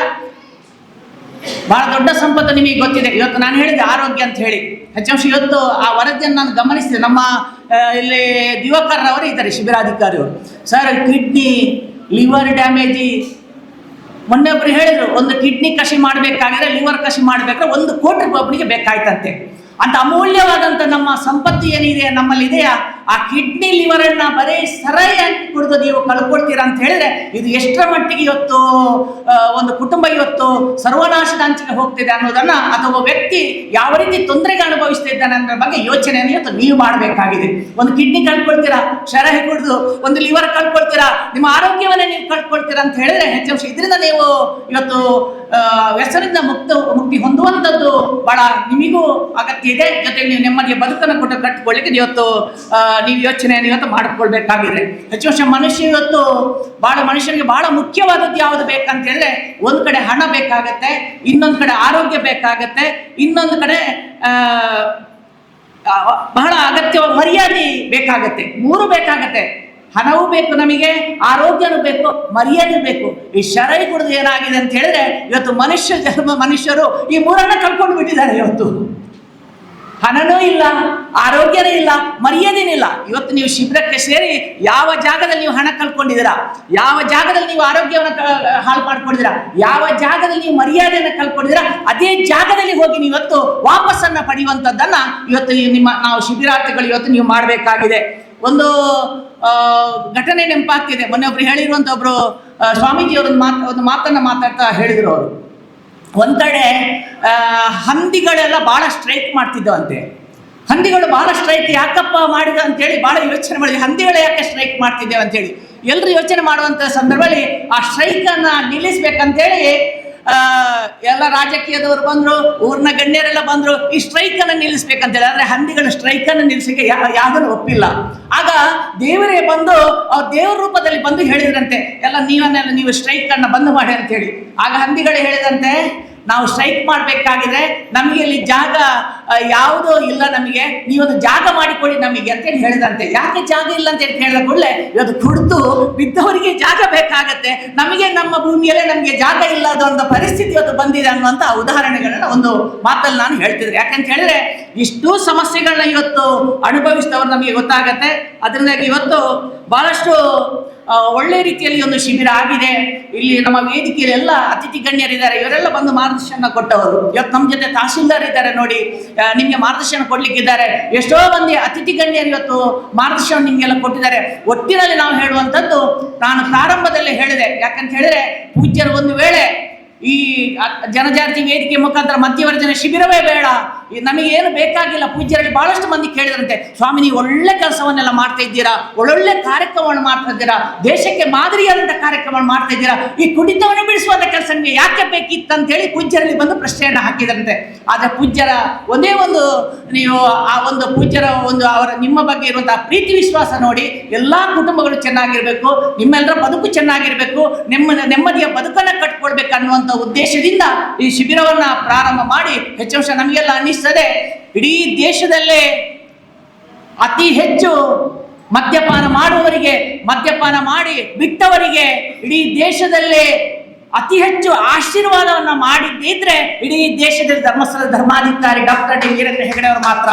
ಬಹಳ ದೊಡ್ಡ ಸಂಪತ್ತು ನಿಮಗೆ ಗೊತ್ತಿದೆ. ಇವತ್ತು ನಾನು ಹೇಳಿದೆ ಆರೋಗ್ಯ ಅಂತ ಹೇಳಿ. ಹೆಚ್ಚಾಂಶ ಇವತ್ತು ಆ ವರದಿಯನ್ನು ನಾನು ಗಮನಿಸಿದೆ. ನಮ್ಮ ಇಲ್ಲಿ ದಿವಕರ್ ಅವರು ಇದ್ದಾರೆ, ಶಿಬಿರಾಧಿಕಾರಿಯವರು. ಸರ್, ಕಿಡ್ನಿ, ಲಿವರ್ ಡ್ಯಾಮೇಜಿ ಮೊನ್ನೆ ಒಬ್ರು ಹೇಳಿದ್ರು, ಒಂದು ಕಿಡ್ನಿ ಕಸಿ ಮಾಡಬೇಕಾಗಿದ್ರೆ ಲಿವರ್ ಕಸಿ ಮಾಡಬೇಕಾದ್ರೆ ಒಂದು ಕೋಟಿ ರೂಪಾಯಿ ಒಬ್ಬನಿಗೆ ಬೇಕಾಯ್ತಂತೆ. ಅಂತ ಅಮೂಲ್ಯವಾದಂಥ ನಮ್ಮ ಸಂಪತ್ತು ಏನಿದೆ ನಮ್ಮಲ್ಲಿ ಇದೆಯಾ ಆ ಕಿಡ್ನಿ ಲಿವರನ್ನ ಬರೀ ಸರಿಯಾಗಿ ಕುಡಿದು ನೀವು ಕಳ್ಕೊಳ್ತೀರಾ ಅಂತ ಹೇಳಿದ್ರೆ ಇದು ಎಷ್ಟರ ಮಟ್ಟಿಗೆ ಇವತ್ತು ಒಂದು ಕುಟುಂಬ ಇವತ್ತು ಸರ್ವನಾಶದ ಅಂಚಿಗೆ ಹೋಗ್ತಿದೆ ಅನ್ನೋದನ್ನ ಅಥವಾ ವ್ಯಕ್ತಿ ಯಾವ ರೀತಿ ತೊಂದರೆಗೆ ಅನುಭವಿಸ್ತಾ ಇದ್ದಾನೆ ಅನ್ನೋ ಬಗ್ಗೆ ಯೋಚನೆಯನ್ನು ಇವತ್ತು ನೀವು ಮಾಡಬೇಕಾಗಿದೆ. ಒಂದು ಕಿಡ್ನಿ ಕಳ್ಕೊಳ್ತೀರಾ ಶರಹೆ ಕುಡಿದು ಒಂದು ಲಿವರ್ ಕಳ್ಕೊಳ್ತೀರಾ, ನಿಮ್ಮ ಆರೋಗ್ಯವನ್ನೇ ನೀವು ಕಳ್ಕೊಳ್ತೀರಾ ಅಂತ ಹೇಳಿದ್ರೆ ಹೆಚ್ಚು ಇದರಿಂದ ನೀವು ಇವತ್ತು ವ್ಯಸನದಿಂದ ಮುಕ್ತ, ಮುಕ್ತಿ ಹೊಂದುವಂಥದ್ದು ಬಹಳ ನಿಮಗೂ ಅಗತ್ಯ ಇದೆ. ಜೊತೆಗೆ ನೀವು ನೆಮ್ಮದಿಯ ಬದುಕನ್ನು ಕೊಟ್ಟು ಕಟ್ಟಿಕೊಳ್ಳಿಕ್ಕೆ ಇವತ್ತು ನೀವು ಯೋಚನೆಯನ್ನು ಇವತ್ತು ಮಾಡಿಕೊಳ್ಬೇಕಾಗಿದೆ. ಹೆಚ್ಚು ವರ್ಷ ಮನುಷ್ಯ ಇವತ್ತು ಬಹಳ, ಮನುಷ್ಯನಿಗೆ ಬಹಳ ಮುಖ್ಯವಾದದ್ದು ಯಾವುದು ಬೇಕಂತ ಹೇಳಿದ್ರೆ ಒಂದು ಕಡೆ ಹಣ ಬೇಕಾಗತ್ತೆ, ಇನ್ನೊಂದು ಕಡೆ ಆರೋಗ್ಯ ಬೇಕಾಗತ್ತೆ, ಇನ್ನೊಂದು ಕಡೆ ಬಹಳ ಅಗತ್ಯವಾದ ಮರ್ಯಾದೆ ಬೇಕಾಗತ್ತೆ. ಮೂರು ಬೇಕಾಗತ್ತೆ. ಹಣವೂ ಬೇಕು ನಮಗೆ, ಆರೋಗ್ಯನೂ ಬೇಕು, ಮರ್ಯಾದೆ ಬೇಕು. ಈ ಶರೈ ಕುಡಿದು ಏನಾಗಿದೆ ಅಂತ ಹೇಳಿದ್ರೆ, ಇವತ್ತು ಮನುಷ್ಯ ಜನ್ಮ, ಮನುಷ್ಯರು ಈ ಮೂರನ್ನ ಕಳ್ಕೊಂಡು ಬಿಟ್ಟಿದ್ದಾರೆ ಇವತ್ತು. ಹಣನೂ ಇಲ್ಲ, ಆರೋಗ್ಯನೂ ಇಲ್ಲ, ಮರ್ಯಾದೆನೂ ಇಲ್ಲ. ಇವತ್ತು ನೀವು ಶಿಬಿರಕ್ಕೆ ಸೇರಿ ಯಾವ ಜಾಗದಲ್ಲಿ ನೀವು ಹಣ ಕಳ್ಕೊಂಡಿದ್ದೀರಾ, ಯಾವ ಜಾಗದಲ್ಲಿ ನೀವು ಆರೋಗ್ಯವನ್ನು ಹಾಳು ಮಾಡ್ಕೊಂಡಿದ್ದೀರಾ, ಯಾವ ಜಾಗದಲ್ಲಿ ನೀವು ಮರ್ಯಾದೆಯನ್ನು ಕಳ್ಕೊಂಡಿದ್ದೀರಾ, ಅದೇ ಜಾಗದಲ್ಲಿ ಹೋಗಿ ನೀವು ಇವತ್ತು ವಾಪಸ್ಸನ್ನ ಪಡೆಯುವಂಥದ್ದನ್ನು ಇವತ್ತು ನಿಮ್ಮ, ನಾವು ಶಿಬಿರಾರ್ಥಿಗಳು ಇವತ್ತು ನೀವು ಮಾಡಬೇಕಾಗಿದೆ. ಒಂದು ಘಟನೆ ನೆನಪಾಗ್ತಿದೆ. ಮೊನ್ನೆ ಒಬ್ರು ಹೇಳಿರುವಂತ ಒಬ್ರು ಸ್ವಾಮೀಜಿ ಸ್ವಾಮೀಜಿಯವರು ಒಂದು ಮಾತು, ಒಂದು ಮಾತನ್ನ ಮಾತಾಡ್ತಾ ಹೇಳಿದರು ಅವರು. ಒಂದು ಹಂದಿಗಳೆಲ್ಲ ಬಹಳ ಸ್ಟ್ರೈಕ್ ಮಾಡ್ತಿದ್ದವಂತೆ. ಹಂದಿಗಳು ಬಹಳ ಸ್ಟ್ರೈಕ್ ಯಾಕಪ್ಪ ಮಾಡಿದ ಅಂತೇಳಿ ಬಹಳ ಯೋಚನೆ ಮಾಡಿದ್ವಿ. ಹಂದಿಗಳು ಯಾಕೆ ಸ್ಟ್ರೈಕ್ ಮಾಡ್ತಿದ್ದೇವೆ ಅಂತೇಳಿ. ಎಲ್ಲರೂ ಯೋಚನೆ ಮಾಡುವಂತ ಸಂದರ್ಭದಲ್ಲಿ ಆ ಸ್ಟ್ರೈಕನ್ನು ನಿಲ್ಲಿಸ್ಬೇಕಂತೇಳಿ ಎಲ್ಲ ರಾಜಕೀಯದವರು ಬಂದ್ರು, ಊರಿನ ಗಣ್ಯರೆಲ್ಲ ಬಂದ್ರು, ಈ ಸ್ಟ್ರೈಕನ್ನು ನಿಲ್ಲಿಸ್ಬೇಕಂತೇಳಿ. ಆದರೆ ಹಂದಿಗಳು ಸ್ಟ್ರೈಕ್ ಅನ್ನು ನಿಲ್ಲಿಸಲಿಕ್ಕೆ ಯಾವ್ದನ್ನು ಒಪ್ಪಿಲ್ಲ. ಆಗ ದೇವರೇ ಬಂದು, ಆ ದೇವರ ರೂಪದಲ್ಲಿ ಬಂದು ಹೇಳಿದ್ರಂತೆ, ಎಲ್ಲ ನೀವನ್ನೆಲ್ಲ ನೀವು ಸ್ಟ್ರೈಕ್ ಅನ್ನ ಬಂದ್ ಮಾಡಿ ಅಂತ ಹೇಳಿ. ಆಗ ಹಂದಿಗಳು ಹೇಳಿದಂತೆ, ನಾವು ಸ್ಟ್ರೈಕ್ ಮಾಡಬೇಕಾಗಿದೆ, ನಮಗೆ ಇಲ್ಲಿ ಜಾಗ ಯಾವುದೂ ಇಲ್ಲ ನಮಗೆ, ನೀವೊಂದು ಜಾಗ ಮಾಡಿಕೊಡಿ ನಮಗೆ ಅಂತೇಳಿ ಹೇಳಿದಂತೆ. ಯಾಕೆ ಜಾಗ ಇಲ್ಲ ಅಂತ ಹೇಳಿ ಹೇಳಿದ ಕೂಡಲೇ, ಇವತ್ತು ಕುಡಿದು ಬಿದ್ದವರಿಗೆ ಜಾಗ ಬೇಕಾಗತ್ತೆ. ನಮಗೆ ನಮ್ಮ ಭೂಮಿಯಲ್ಲೇ ನಮಗೆ ಜಾಗ ಇಲ್ಲದ ಒಂದು ಪರಿಸ್ಥಿತಿ ಇವತ್ತು ಬಂದಿದೆ ಅನ್ನುವಂಥ ಉದಾಹರಣೆಗಳನ್ನ ಒಂದು ಮಾತಲ್ಲಿ ನಾನು ಹೇಳ್ತಿದ್ರೆ ಯಾಕಂತ ಹೇಳಿದ್ರೆ, ಇಷ್ಟು ಸಮಸ್ಯೆಗಳನ್ನ ಇವತ್ತು ಅನುಭವಿಸಿದವರು ನಮಗೆ ಗೊತ್ತಾಗತ್ತೆ. ಅದರಿಂದಾಗಿ ಇವತ್ತು ಬಹಳಷ್ಟು ಒಳ್ಳೆ ರೀತಿಯಲ್ಲಿ ಒಂದು ಶಿಬಿರ ಆಗಿದೆ. ಇಲ್ಲಿ ನಮ್ಮ ವೇದಿಕೆಯಲ್ಲಿ ಎಲ್ಲ ಅತಿಥಿ ಗಣ್ಯರಿದ್ದಾರೆ. ಇವರೆಲ್ಲ ಬಂದು ಮಾರ್ಗದರ್ಶನ ಕೊಟ್ಟವರು. ಇವತ್ತು ನಮ್ಮ ಜೊತೆ ತಹಸೀಲ್ದಾರ್ ಇದ್ದಾರೆ ನೋಡಿ. ನಿಮ್ಗೆ ಮಾರ್ಗದರ್ಶನ ಕೊಡಲಿಕ್ಕಿದ್ದಾರೆ. ಎಷ್ಟೋ ಮಂದಿ ಅತಿಥಿ ಗಣ್ಯರು ಇವತ್ತು ಮಾರ್ಗದರ್ಶನ ನಿಮಗೆಲ್ಲ ಕೊಟ್ಟಿದ್ದಾರೆ. ಒಟ್ಟಿನಲ್ಲಿ ನಾವು ಹೇಳುವಂಥದ್ದು ನಾನು ಪ್ರಾರಂಭದಲ್ಲಿ ಹೇಳಿದೆ. ಯಾಕಂತ ಹೇಳಿದ್ರೆ ಪೂಜ್ಯರು ಒಂದು ವೇಳೆ ಈ ಜನಜಾತಿ ವೇದಿಕೆ ಮುಖಾಂತರ ಮಧ್ಯವರ್ಜನ ಶಿಬಿರವೇ ಬೇಡ. ಈ ನಮಗೆ ಏನು ಬೇಕಾಗಿಲ್ಲ, ಪೂಜ್ಯರಲ್ಲಿ ಬಹಳಷ್ಟು ಮಂದಿ ಕೇಳಿದ್ರಂತೆ, ಸ್ವಾಮಿ ನೀವು ಒಳ್ಳೆ ಕೆಲಸವನ್ನೆಲ್ಲ ಮಾಡ್ತಾ ಇದ್ದೀರಾ, ಒಳ್ಳೊಳ್ಳೆ ಕಾರ್ಯಕ್ರಮವನ್ನು ಮಾಡ್ತಾ ಇದ್ದೀರಾ, ದೇಶಕ್ಕೆ ಮಾದರಿಯಾದಂಥ ಕಾರ್ಯಕ್ರಮ ಮಾಡ್ತಾ ಇದ್ದೀರಾ, ಈ ಕುಡಿತವನ್ನು ಬಿಡಿಸುವಂಥ ಕೆಲಸ ನಿಮಗೆ ಯಾಕೆ ಬೇಕಿತ್ತು ಅಂತ ಹೇಳಿ ಪೂಜ್ಯರಲ್ಲಿ ಬಂದು ಪ್ರಶ್ನೆಯನ್ನು ಹಾಕಿದ್ರಂತೆ. ಆದ್ರೆ ಪೂಜ್ಯರ ಒಂದೇ ಒಂದು, ನೀವು ಆ ಒಂದು ಪೂಜ್ಯರ ಒಂದು ಅವರ ನಿಮ್ಮ ಬಗ್ಗೆ ಇರುವಂತಹ ಪ್ರೀತಿ ವಿಶ್ವಾಸ ನೋಡಿ, ಎಲ್ಲಾ ಕುಟುಂಬಗಳು ಚೆನ್ನಾಗಿರಬೇಕು, ನಿಮ್ಮೆಲ್ಲರ ಬದುಕು ಚೆನ್ನಾಗಿರಬೇಕು, ನೆಮ್ಮ, ನೆಮ್ಮದಿಯ ಬದುಕನ್ನ ಕಟ್ಕೊಳ್ಬೇಕು ಅನ್ನುವಂಥ ಉದ್ದೇಶದಿಂದ ಈ ಶಿಬಿರವನ್ನ ಪ್ರಾರಂಭ ಮಾಡಿ, ಹೆಚ್ಚು ನಮಗೆಲ್ಲ ನಮಗೆಲ್ಲ ಅನ್ನಿಸ್ತದೆ ಇಡೀ ದೇಶದಲ್ಲೇ ಅತಿ ಹೆಚ್ಚು ಮದ್ಯಪಾನ ಮಾಡುವವರಿಗೆ, ಮದ್ಯಪಾನ ಮಾಡಿ ಬಿಟ್ಟವರಿಗೆ ಇಡೀ ದೇಶದಲ್ಲೇ ಅತಿ ಹೆಚ್ಚು ಆಶೀರ್ವಾದವನ್ನ ಮಾಡಿದ್ದಿದ್ರೆ ಇಡೀ ದೇಶದಲ್ಲಿ ಧರ್ಮಸ್ಥಳ ಧರ್ಮಾಧಿಕಾರಿ ಡಾಕ್ಟರ್ ಡಿ ವೀರೇಂದ್ರ ಹೆಗಡೆ ಅವರು ಮಾತ್ರ.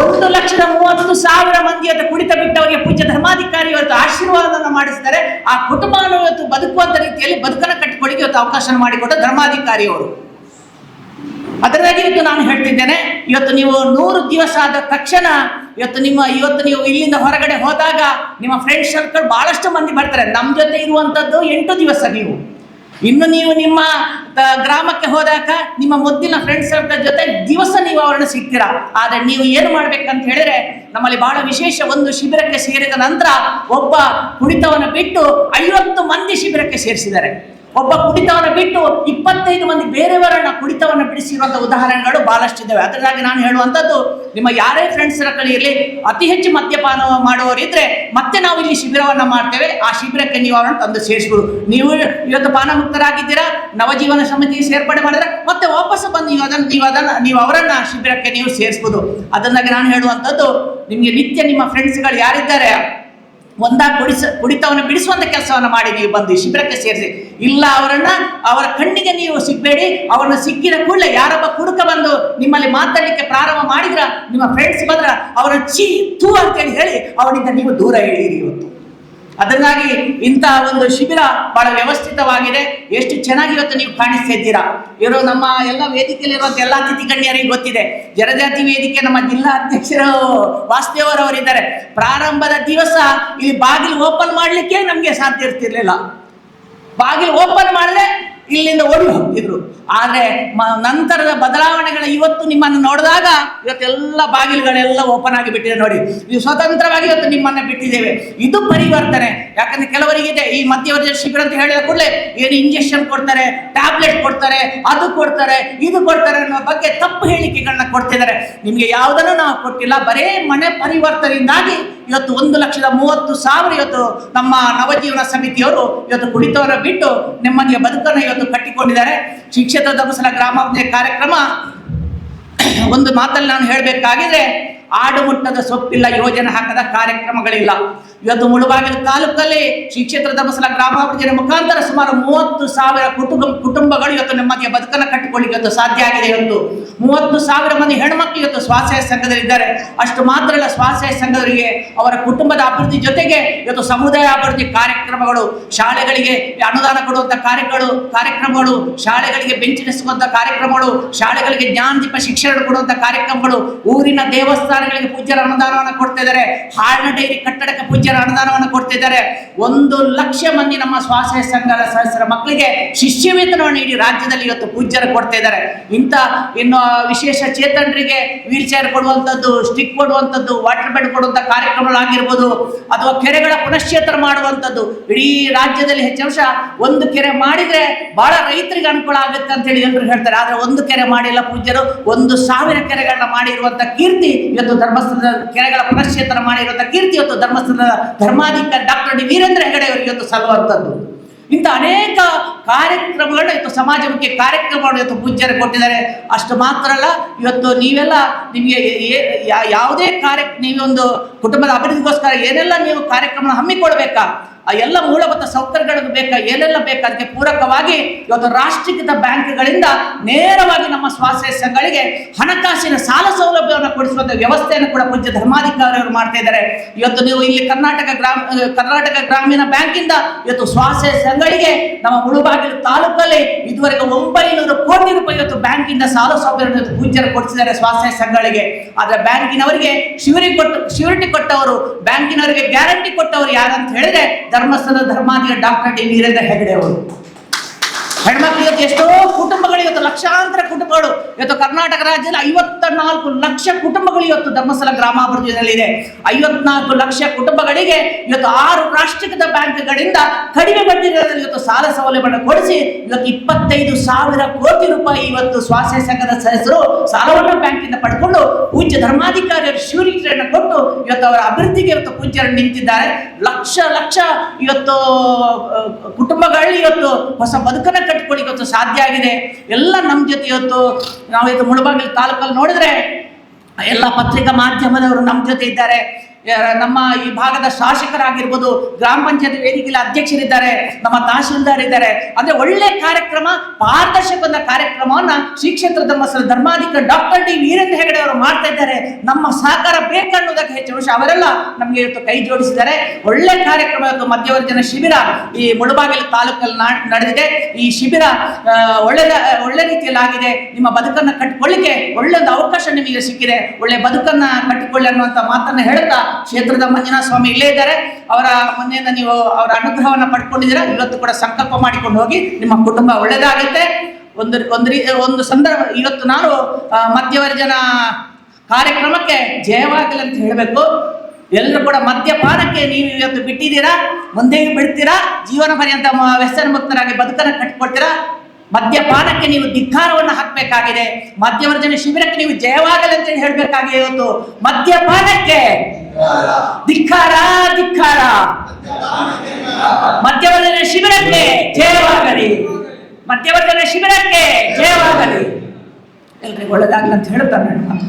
ಒಂದು ಲಕ್ಷದ ಮೂವತ್ತು ಸಾವಿರ ಮಂದಿ ಅದು ಕುಡಿತ ಬಿಟ್ಟವರಿಗೆ ಪೂಜ್ಯ ಧರ್ಮಾಧಿಕಾರಿ ಇವತ್ತು ಆಶೀರ್ವಾದವನ್ನು ಮಾಡಿಸ್ತಾರೆ. ಆ ಕುಟುಂಬವನ್ನು ಇವತ್ತು ಬದುಕುವಂತ ರೀತಿಯಲ್ಲಿ ಬದುಕನ್ನು ಕಟ್ಟಿಕೊಳ್ಳಿಕ್ಕೆ ಇವತ್ತು ಅವಕಾಶ ಮಾಡಿಕೊಟ್ಟ ಧರ್ಮಾಧಿಕಾರಿ ಅವರು ಅದರಾಗಿ ಇವತ್ತು ನಾನು ಹೇಳ್ತಿದ್ದೇನೆ, ಇವತ್ತು ನೀವು ನೂರು ದಿವಸ ಆದ ತಕ್ಷಣ, ಇವತ್ತು ನಿಮ್ಮ, ಇವತ್ತು ನೀವು ಇಲ್ಲಿಂದ ಹೊರಗಡೆ ಹೋದಾಗ ನಿಮ್ಮ ಫ್ರೆಂಡ್ ಸರ್ಕಲ್ ಬಹಳಷ್ಟು ಮಂದಿ ಬರ್ತಾರೆ. ನಮ್ಮ ಜೊತೆ ಇರುವಂತದ್ದು ಎಂಟು ದಿವಸ ನೀವು. ಇನ್ನು ನೀವು ನಿಮ್ಮ ಗ್ರಾಮಕ್ಕೆ ಹೋದಾಗ ನಿಮ್ಮ ಮುದ್ದಿನ ಫ್ರೆಂಡ್ ಸರ್ಕಲ್ ಜೊತೆ ದಿವಸ ನೀವು ಅವರನ್ನು ಸಿಗ್ತೀರಾ? ಆದರೆ ನೀವು ಏನು ಮಾಡ್ಬೇಕಂತ ಹೇಳಿದ್ರೆ, ನಮ್ಮಲ್ಲಿ ಬಹಳ ವಿಶೇಷ ಒಂದು ಶಿಬಿರಕ್ಕೆ ಸೇರಿದ ನಂತರ ಒಬ್ಬ ಕುಣಿತವನ್ನು ಬಿಟ್ಟು ಐವತ್ತು ಮಂದಿ ಶಿಬಿರಕ್ಕೆ ಸೇರಿಸಿದ್ದಾರೆ. ಒಬ್ಬ ಕುಡಿತವನ್ನು ಬಿಟ್ಟು ಇಪ್ಪತ್ತೈದು ಮಂದಿ ಬೇರೆಯವರನ್ನ ಕುಡಿತವನ್ನು ಬಿಡಿಸಿರುವಂಥ ಉದಾಹರಣೆಗಳು ಬಹಳಷ್ಟಿದ್ದಾವೆ ಅದರಲ್ಲಾಗಿ ನಾನು ಹೇಳುವಂಥದ್ದು, ನಿಮ್ಮ ಯಾರೇ ಫ್ರೆಂಡ್ಸ್ ಸರ್ಕಲ್ ಇರಲಿ, ಅತಿ ಹೆಚ್ಚು ಮದ್ಯಪಾನ ಮಾಡುವವರಿದ್ರೆ ಮತ್ತೆ ನಾವು ಇಲ್ಲಿ ಶಿಬಿರವನ್ನ ಮಾಡ್ತೇವೆ. ಆ ಶಿಬಿರಕ್ಕೆ ನೀವು ಅವರನ್ನು ತಂದು ಸೇರಿಸ್ಬೋದು ನೀವು ಇವತ್ತು ಪಾನ ಮುಕ್ತರಾಗಿದ್ದೀರಾ ನವಜೀವನ ಸಮಿತಿ ಸೇರ್ಪಡೆ ಮಾಡಿದ್ರೆ ಮತ್ತೆ ವಾಪಸ್ ಬಂದು ನೀವು ಅದನ್ನು ನೀವು ಅದನ್ನು, ನೀವು ಅವರನ್ನ ಶಿಬಿರಕ್ಕೆ ನೀವು ಸೇರಿಸ್ಬೋದು. ಅದನ್ನಾಗಿ ನಾನು ಹೇಳುವಂಥದ್ದು, ನಿಮಗೆ ನಿತ್ಯ ನಿಮ್ಮ ಫ್ರೆಂಡ್ಸ್ಗಳು ಯಾರಿದ್ದಾರೆ? ಒಂದ ಕುಡಿಸ, ಕುಡಿತವನ್ನು ಬಿಡಿಸುವಂತ ಕೆಲಸವನ್ನು ಮಾಡಿ ನೀವು ಬಂದು ಶಿಬಿರಕ್ಕೆ ಸೇರಿಸಿ. ಇಲ್ಲ ಅವರನ್ನ ಅವರ ಕಣ್ಣಿಗೆ ನೀವು ಸಿಗಬೇಡಿ, ಅವರನ್ನ ಸಿಕ್ಕಿದ ಕೂಡಲೇ ಯಾರೊಬ್ಬ ಕುಡುಕ ಬಂದು ನಿಮ್ಮಲ್ಲಿ ಮಾತಾಡಲಿಕ್ಕೆ ಪ್ರಾರಂಭ ಮಾಡಿದ್ರ, ನಿಮ್ಮ ಫ್ರೆಂಡ್ಸ್ ಬಂದ್ರ ಅವರ ಚೀ ತೂ ಅಂತೇಳಿ ಹೇಳಿ, ಅವನಿಂದ ನೀವು ದೂರ ಇಳಿಯಿರಿ ಇವತ್ತು. ಅದಕ್ಕಾಗಿ ಇಂತಹ ಒಂದು ಶಿಬಿರ ಬಹಳ ವ್ಯವಸ್ಥಿತವಾಗಿದೆ. ಎಷ್ಟು ಚೆನ್ನಾಗಿ ಇವತ್ತು ನೀವು ಕಾಣಿಸ್ತಾ ಇದ್ದೀರಾ ಇವರು ನಮ್ಮ ಎಲ್ಲ ವೇದಿಕೆಯಲ್ಲಿರುವಂಥ ಎಲ್ಲ ಅತಿಥಿ ಗಣ್ಯರಿಗೆ ಗೊತ್ತಿದೆ. ಜನಜಾತಿ ವೇದಿಕೆ ನಮ್ಮ ಜಿಲ್ಲಾ ಅಧ್ಯಕ್ಷರು ವಾಸುದೇವರವರಿದ್ದಾರೆ ಪ್ರಾರಂಭದ ದಿವಸ ಇಲ್ಲಿ ಬಾಗಿಲು ಓಪನ್ ಮಾಡಲಿಕ್ಕೆ ನಮಗೆ ಸಾಧ್ಯ ಇರ್ತಿರ್ಲಿಲ್ಲ. ಬಾಗಿಲು ಓಪನ್ ಮಾಡಿದ್ರೆ ಇಲ್ಲಿಂದ ಓಡಿ ಹೋಗ್ತಿದ್ರು. ಆದ್ರೆ ನಂತರದ ಬದಲಾವಣೆಗಳ ಇವತ್ತು ನಿಮ್ಮನ್ನು ನೋಡಿದಾಗ ಇವತ್ತೆಲ್ಲ ಬಾಗಿಲುಗಳೆಲ್ಲ ಓಪನ್ ಆಗಿ ಬಿಟ್ಟಿದೆ ನೋಡಿ. ಇದು ಸ್ವತಂತ್ರವಾಗಿ ಇವತ್ತು ನಿಮ್ಮನ್ನ ಬಿಟ್ಟಿದ್ದೇವೆ. ಇದು ಪರಿವರ್ತನೆ. ಯಾಕಂದ್ರೆ ಕೆಲವರಿಗಿದೆ, ಈ ಮಧ್ಯವರ್ಜ ಶಿಬಿರ ಅಂತ ಹೇಳಿದ ಕೂಡಲೇ ಏನು ಇಂಜೆಕ್ಷನ್ ಕೊಡ್ತಾರೆ ಟ್ಯಾಬ್ಲೆಟ್ ಕೊಡ್ತಾರೆ, ಅದು ಕೊಡ್ತಾರೆ, ಇದು ಕೊಡ್ತಾರೆ ಅನ್ನೋ ಬಗ್ಗೆ ತಪ್ಪು ಹೇಳಿಕೆಗಳನ್ನ ಕೊಡ್ತಿದ್ದಾರೆ. ನಿಮಗೆ ಯಾವುದನ್ನು ನಾವು ಕೊಟ್ಟಿಲ್ಲ, ಬರೇ ಮನೆ ಪರಿವರ್ತನೆಯಿಂದಾಗಿ ಇವತ್ತು ಒಂದು ಲಕ್ಷದ ಮೂವತ್ತು ಸಾವಿರ ಇವತ್ತು ನಮ್ಮ ನವಜೀವನ ಸಮಿತಿಯವರು ಇವತ್ತು ಕುಡಿತವರ ಬಿಟ್ಟು ನೆಮ್ಮದಿಯ ಬದುಕನ್ನು ಇವತ್ತು ಕಟ್ಟಿಕೊಂಡಿದ್ದಾರೆ. ಶಿಕ್ಷಕ ಧರ್ಮಸ್ಥಳ ಗ್ರಾಮಾಭಿವೃದ್ಧಿ ಕಾರ್ಯಕ್ರಮ. ಒಂದು ಮಾತಲ್ಲಿ ನಾನು ಹೇಳಬೇಕಾಗಿದ್ರೆ ಆಡುಮುಟ್ಟದ ಸೊಪ್ಪಿಲ್ಲ ಯೋಜನೆ ಹಾಕದ ಕಾರ್ಯಕ್ರಮಗಳಿಲ್ಲ. ಇವತ್ತು ಮುಳುಬಾಗಿಲ ತಾಲೂಕಲ್ಲಿ ಶಿಕ್ಷೇತ್ರ ಧರ್ಮಸ್ಥಳ ಗ್ರಾಮಾಭಿವೃದ್ಧಿಯ ಮುಖಾಂತರ ಸುಮಾರು ಮೂವತ್ತು ಸಾವಿರ ಕುಟುಂಬ, ಕುಟುಂಬಗಳು ಇವತ್ತು ನೆಮ್ಮದಿಯ ಬದುಕನ್ನು ಕಟ್ಟಿಕೊಳ್ಳಿಕ್ಕೆ ಇವತ್ತು ಸಾಧ್ಯ ಆಗಿದೆ ಇವತ್ತು. ಮೂವತ್ತು ಸಾವಿರ ಮಂದಿ ಹೆಣ್ಮಕ್ಳು ಇವತ್ತು ಸ್ವಾಸಹಾಯ ಸಂಘದಲ್ಲಿದ್ದಾರೆ ಅಷ್ಟು ಮಾತ್ರ ಅಲ್ಲ ಸ್ವಾಸಹಾಯ ಸಂಘದವರಿಗೆ ಅವರ ಕುಟುಂಬದ ಅಭಿವೃದ್ಧಿ ಜೊತೆಗೆ ಇವತ್ತು ಸಮುದಾಯ ಅಭಿವೃದ್ಧಿ ಕಾರ್ಯಕ್ರಮಗಳು, ಶಾಲೆಗಳಿಗೆ ಅನುದಾನ ಕೊಡುವಂತಹ ಕಾರ್ಯಗಳು, ಕಾರ್ಯಕ್ರಮಗಳು, ಶಾಲೆಗಳಿಗೆ ಬೆಂಚಿಡಿಸುವಂಥ ಕಾರ್ಯಕ್ರಮಗಳು, ಶಾಲೆಗಳಿಗೆ ಜ್ಞಾನದೀಪ ಶಿಕ್ಷಣ ಕೊಡುವಂತಹ ಕಾರ್ಯಕ್ರಮಗಳು, ಊರಿನ ದೇವಸ್ಥಾನಗಳಿಗೆ ಪೂಜ್ಯರ ಅನುದಾನವನ್ನು ಕೊಡ್ತಾ ಇದ್ದಾರೆ. ಡೈರಿ ಕಟ್ಟಡಕ್ಕೆ ಪೂಜ್ಯರ ಅನುದಾನವನ್ನು ಕೊಡ್ತಿದ್ದಾರೆ. ಒಂದು ಲಕ್ಷ ಮಂದಿ ನಮ್ಮ ಸ್ವಾಸ್ಥ್ಯ ಸಂಘದ ಸದಸ್ಯರ ಮಕ್ಕಳಿಗೆ ಶಿಷ್ಯ ವೇತನವನ್ನು ಇಡೀ ರಾಜ್ಯದಲ್ಲಿ ಇವತ್ತು ಪೂಜ್ಯರು ಕೊಡ್ತಾ ಇದ್ದಾರೆ ಇಂಥ ಇನ್ನು ವಿಶೇಷ ಚೇತನರಿಗೆ ವೀಲ್ ಚೇರ್ ಕೊಡುವಂಥದ್ದು, ಸ್ಟಿಕ್ ಕೊಡುವಂಥದ್ದು, ವಾಟರ್ ಬೆಡ್ ಕೊಡುವಂಥ ಕಾರ್ಯಕ್ರಮಗಳಾಗಿರ್ಬೋದು ಅಥವಾ ಕೆರೆಗಳ ಪುನಶ್ಚೇತನ ಮಾಡುವಂಥದ್ದು. ಇಡೀ ರಾಜ್ಯದಲ್ಲಿ ಹೆಚ್ಚಾಂಶ ಒಂದು ಕೆರೆ ಮಾಡಿದ್ರೆ ಬಹಳ ರೈತರಿಗೆ ಅನುಕೂಲ ಆಗುತ್ತೆ ಅಂತ ಹೇಳಿ ಎಲ್ಲರೂ ಹೇಳ್ತಾರೆ. ಆದರೆ ಒಂದು ಕೆರೆ ಮಾಡಿಲ್ಲ ಪೂಜ್ಯರು, ಒಂದು ಸಾವಿರ ಕೆರೆಗಳನ್ನ ಮಾಡಿರುವಂಥ ಕೀರ್ತಿ ಇವತ್ತು ಧರ್ಮಸ್ಥಳದ ಕೆರೆಗಳ ಪುನಶ್ಚೇತನ ಮಾಡಿರುವಂಥ ಕೀರ್ತಿ ಇವತ್ತು ಧರ್ಮಸ್ಥಳದ ಧರ್ಮಾಧಿಕಾರಿ ಡಾಕ್ಟರ್ ಡಿ ವೀರೇಂದ್ರ ಹೆಗಡೆ ಅವರಿಗೆ ಇವತ್ತು ಸಲ್ಲುವಂಥದ್ದು ಇಂಥ ಅನೇಕ ಕಾರ್ಯಕ್ರಮಗಳನ್ನ ಇವತ್ತು ಸಮಾಜಮುಖಿ ಕಾರ್ಯಕ್ರಮಗಳು ಇವತ್ತು ಪೂಜ್ಯರು ಕೊಟ್ಟಿದ್ದಾರೆ. ಅಷ್ಟು ಮಾತ್ರ ಅಲ್ಲ, ಇವತ್ತು ನೀವೆಲ್ಲ ನಿಮಗೆ ಯಾವುದೇ ಕಾರ್ಯ, ನೀವೊಂದು ಕುಟುಂಬದ ಅಭಿವೃದ್ಧಿಗೋಸ್ಕರ ಏನೆಲ್ಲ ನೀವು ಕಾರ್ಯಕ್ರಮ ಹಮ್ಮಿಕೊಳ್ಬೇಕಾ ಆ ಎಲ್ಲ ಮೂಲಭೂತ ಸೌಕರ್ಯಗಳಿಗೆ ಬೇಕಾ, ಏನೆಲ್ಲ ಬೇಕು? ಅದಕ್ಕೆ ಪೂರಕವಾಗಿ ಇವತ್ತು ರಾಷ್ಟ್ರೀಕೃತ ಬ್ಯಾಂಕ್ಗಳಿಂದ ನೇರವಾಗಿ ನಮ್ಮ ಸ್ವಾಶ್ರಯ ಸಂಘಗಳಿಗೆ ಹಣಕಾಸಿನ ಸಾಲ ಸೌಲಭ್ಯವನ್ನು ಕೊಡಿಸುವಂಥ ವ್ಯವಸ್ಥೆಯನ್ನು ಕೂಡ ಪೂಜ್ಯ ಧರ್ಮಾಧಿಕಾರಿಯವರು ಮಾಡ್ತಾ ಇದ್ದಾರೆ. ಇವತ್ತು ನೀವು ಇಲ್ಲಿ ಕರ್ನಾಟಕ ಗ್ರಾಮ, ಕರ್ನಾಟಕ ಗ್ರಾಮೀಣ ಬ್ಯಾಂಕಿಂದ ಇವತ್ತು ಸ್ವಾಶ್ರಯ ಸಂಘಗಳಿಗೆ ನಮ್ಮ ಮುಳುಬಾಗಿಲು ತಾಲೂಕಲ್ಲಿ ಇದುವರೆಗೆ ಒಂಬೈನೂರು ಕೋಟಿ ರೂಪಾಯಿ ಇವತ್ತು ಬ್ಯಾಂಕಿಂದ ಸಾಲ ಸೌಲಭ್ಯ ಪೂಜ್ಯರು ಕೊಡಿಸಿದ್ದಾರೆ ಸ್ವಾಶ್ರಯ ಸಂಘಗಳಿಗೆ. ಆದರೆ ಬ್ಯಾಂಕಿನವರಿಗೆ ಶಿವರಿ ಕೊಟ್ಟು, ಶಿವರಿಟಿ ಕೊಟ್ಟವರು, ಬ್ಯಾಂಕಿನವರಿಗೆ ಗ್ಯಾರಂಟಿ ಕೊಟ್ಟವರು ಯಾರಂತ ಹೇಳಿದ್ರೆ ಧರ್ಮಸ್ಥಳ ಧರ್ಮಾಧಿಕ ಡಾಕ್ಟರ್ ಡಿ ವೀರೇಂದ್ರ ಹೆಗಡೆ ಅವರು. ಹೆಣ್ಮಕ್ಳು ಇವತ್ತು ಎಷ್ಟೋ ಕುಟುಂಬಗಳು ಇವತ್ತು ಲಕ್ಷಾಂತರ ಕುಟುಂಬಗಳು. ಇವತ್ತು ಕರ್ನಾಟಕ ರಾಜ್ಯದಲ್ಲಿ ಐವತ್ತ ನಾಲ್ಕು ಲಕ್ಷ ಕುಟುಂಬಗಳು ಇವತ್ತು ಧರ್ಮಸ್ಥಳ ಗ್ರಾಮಾಭಿವೃದ್ಧಿಯಲ್ಲಿದೆ ಐವತ್ನಾಲ್ಕು ಲಕ್ಷ ಕುಟುಂಬಗಳಿಗೆ ಇವತ್ತು ಆರು ರಾಷ್ಟ್ರೀಕೃತ ಬ್ಯಾಂಕ್ಗಳಿಂದ ಕಡಿಮೆ ಬಡ್ಡಿ ದರದಲ್ಲಿ ಇವತ್ತು ಸಾಲ ಸೌಲಭ್ಯವನ್ನು ಕೊಡಿಸಿ ಇವತ್ತು ಇಪ್ಪತ್ತೈದು ಸಾವಿರ ಕೋಟಿ ರೂಪಾಯಿ ಇವತ್ತು ಸ್ವಾಸ್ಥ್ಯ ಸಂಘದ ಸದಸ್ಯರು ಸಾಲವನ್ನು ಬ್ಯಾಂಕಿಂದ ಪಡ್ಕೊಂಡು ಪೂಜ್ಯ ಧರ್ಮಾಧಿಕಾರಿ ಶಿವರಿಕೆಯನ್ನು ಕೊಟ್ಟು ಇವತ್ತು ಅವರ ಅಭಿವೃದ್ಧಿಗೆ ಇವತ್ತು ಪೂಜ್ಯರು ನಿಂತಿದ್ದಾರೆ. ಲಕ್ಷ ಲಕ್ಷ ಇವತ್ತು ಕುಟುಂಬಗಳಲ್ಲಿ ಕುಟುಂಬಗಳು ಇವತ್ತು ಹೊಸ ಬದುಕನ್ನು ಕಟ್ಟಿಕೊಳ್ಳಿ ಇವತ್ತು ಸಾಧ್ಯ ಆಗಿದೆ. ಎಲ್ಲ ನಮ್ಮ ಜೊತೆ ಇವತ್ತು ನಾವು ಇದು ಮುಳಬಾಗಿಲು ತಾಲೂಕಲ್ಲಿ ನೋಡಿದ್ರೆ ಎಲ್ಲ ಪತ್ರಿಕಾ ಮಾಧ್ಯಮದವರು ನಮ್ಮ ಜೊತೆ ಇದ್ದಾರೆ. ನಮ್ಮ ಈ ಭಾಗದ ಶಾಸಕರಾಗಿರ್ಬೋದು, ಗ್ರಾಮ ಪಂಚಾಯತ್ ವೇದಿಕೆಯ ಅಧ್ಯಕ್ಷರಿದ್ದಾರೆ, ನಮ್ಮ ತಹಶೀಲ್ದಾರ್ ಇದ್ದಾರೆ. ಅಂದ್ರೆ ಒಳ್ಳೆ ಕಾರ್ಯಕ್ರಮ ಪಾರದರ್ಶಕದ ಕಾರ್ಯಕ್ರಮವನ್ನ ಶ್ರೀ ಕ್ಷೇತ್ರ ಧರ್ಮಾಧಿಕಾರಿ ಡಾಕ್ಟರ್ ಡಿ ಇದ್ದಾರೆ ನಮ್ಮ ಸಹಕಾರ ಬೇಕನ್ನುವುದಕ್ಕೆ ಹೆಚ್ಚು ವಿಷಯ ಅವರೆಲ್ಲ ನಮಗೆ ಇವತ್ತು ಕೈ ಜೋಡಿಸಿದ್ದಾರೆ. ಒಳ್ಳೆ ಕಾರ್ಯಕ್ರಮ ಇವತ್ತು ಮಧ್ಯವರ್ಜನ ಶಿಬಿರ ಈ ಮುಳಬಾಗಿಲು ತಾಲೂಕಲ್ಲಿ ನಡೆದಿದೆ. ಈ ಶಿಬಿರ ಒಳ್ಳೆ ಒಳ್ಳೆ ರೀತಿಯಲ್ಲಿ ಆಗಿದೆ. ನಿಮ್ಮ ಬದುಕನ್ನು ಕಟ್ಟಿಕೊಳ್ಳಿಕ್ಕೆ ಒಂದು ಅವಕಾಶ ನಿಮಗೆ ಸಿಕ್ಕಿದೆ. ಒಳ್ಳೆ ಬದುಕನ್ನ ಕಟ್ಟಿಕೊಳ್ಳಿ ಅನ್ನುವಂಥ ಮಾತನ್ನು ಹೇಳ್ತಾ ಕ್ಷೇತ್ರದ ಮಂಜುನಾಥ ಸ್ವಾಮಿ ಇಲ್ಲೇ ಇದ್ದಾರೆ. ಅವರ ಮೊನ್ನೆಯಿಂದ ನೀವು ಅವರ ಅನುಗ್ರಹವನ್ನು ಪಡ್ಕೊಂಡಿದ್ದೀರಾ? ಇವತ್ತು ಕೂಡ ಸಂಕಲ್ಪ ಮಾಡಿಕೊಂಡು ಹೋಗಿ ನಿಮ್ಮ ಕುಟುಂಬ ಒಳ್ಳೆದಾಗುತ್ತೆ. ಒಂದು ಒಂದು ರೀ, ಒಂದು ಸಂದರ್ಭ, ಇವತ್ತು ನಾನು ಮಧ್ಯವರ್ಜನ ಕಾರ್ಯಕ್ರಮಕ್ಕೆ ಜಯವಾಗಲಿ ಅಂತ ಹೇಳಬೇಕು. ಎಲ್ಲರೂ ಕೂಡ ಮದ್ಯಪಾನಕ್ಕೆ ನೀವು ಇವತ್ತು ಬಿಟ್ಟಿದ್ದೀರಾ? ಮುಂದೆ ಬಿಡ್ತೀರಾ? ಜೀವನ ಪರ್ಯಂತ ವ್ಯಸನ ಮುಕ್ತರಾಗಿ ಬದುಕನ್ನು ಕಟ್ಟಿಕೊಡ್ತೀರಾ ಮದ್ಯಪಾನಕ್ಕೆ ನೀವು ಧಿಕ್ಕಾರವನ್ನು ಹಾಕಬೇಕಾಗಿದೆ. ಮಧ್ಯವರ್ಜನ ಶಿಬಿರಕ್ಕೆ ನೀವು ಜಯವಾಗಲಿ ಅಂತ ಹೇಳಬೇಕಾಗಿದೆ ಇವತ್ತು. ಮದ್ಯಪಾನಕ್ಕೆ ಧಿಕ್ಕಾರ ಧಿಕ್ಕಾರ. ಮಧ್ಯವರ್ಜನ ಶಿಬಿರಕ್ಕೆ ಜಯವಾಗಲಿ. ಮಧ್ಯವರ್ಜನ ಶಿಬಿರಕ್ಕೆ ಜಯವಾಗಲಿ. ಎಲ್ರಿಗೂ ಒಳ್ಳೇದಾಗ್ಲಿ ಅಂತ ಹೇಳ್ತಾರೆ. ನನ್ನ